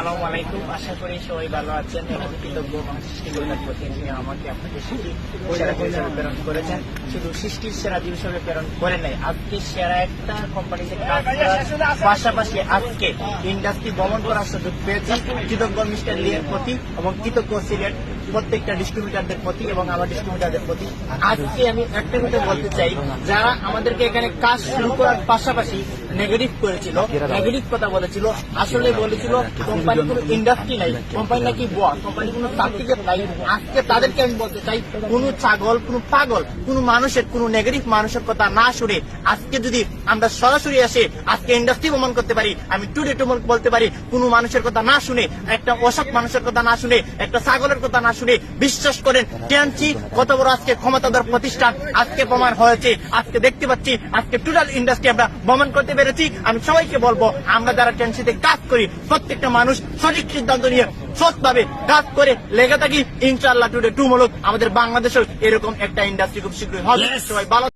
আলাইকুম আশা করি সবাই ভালো আছেন এবং কৃতজ্ঞ প্রতি আমাকে সেরা প্রেরণ করেছেন, শুধু সৃষ্টির সেরা প্রেরণ করে নাই, আজকে সেরা একটা পাশাপাশি আজকে ইন্ডাস্ট্রি ভ্রমণ করার সুযোগ পেয়েছি। কৃতজ্ঞ মিস্টার লিয়ের প্রতি এবং কৃতজ্ঞ সিলেট প্রত্যেকটা ডিস্ট্রিবিউটারদের প্রতি এবং আমার ডিস্ট্রিবিউটারদের প্রতি। আজকে আমি একটা কথা বলতে চাই, যারা আমাদেরকে এখানে কাজ শুরু করার পাশাপাশি নেগেটিভ করেছিল নেগেটিভ কথা বলেছিল আসলে বলেছিল কোম্পানি কোনো ইন্ডাস্ট্রি নাই, কোম্পানি নাকি বস কোম্পানি কোনো সার্টিফিকেট নাই। আজকে তাদেরকে আমি বলতে চাই, কোনো ছাগল, কোনো পাগল, কোনো মানুষের, কোনো নেগেটিভ মানুষের কথা না শুনে আজকে যদি আমরা সরাসরি এসে আজকে ইন্ডাস্ট্রি ভ্রমণ করতে পারি আমি টুডে টু বলতে পারি কোনো মানুষের কথা না শুনে একটা অসৎ মানুষের কথা না শুনে একটা ছাগলের কথা না শুনে বিশ্বাস করেন টেনসি কত বড় আজকে ক্ষমতাধর প্রতিষ্ঠান আজকে প্রমাণ হয়েছে আজকে দেখতে পাচ্ছি আজকে টোটাল ইন্ডাস্ট্রি আমরা ভ্রমণ করতে পেরেছি। আমি সবাইকে বলব আমরা যারা টেনসিতে কাজ করি প্রত্যেকটা মানুষ সঠিক সিদ্ধান্ত নিয়ে সৎভাবে কাজ করে লেগে থাকি। ইনশাআল্লাহ টুডে টু মূলক আমাদের বাংলাদেশেও এরকম একটা ইন্ডাস্ট্রি খুব শীঘ্রই হবে। সবাই ভালো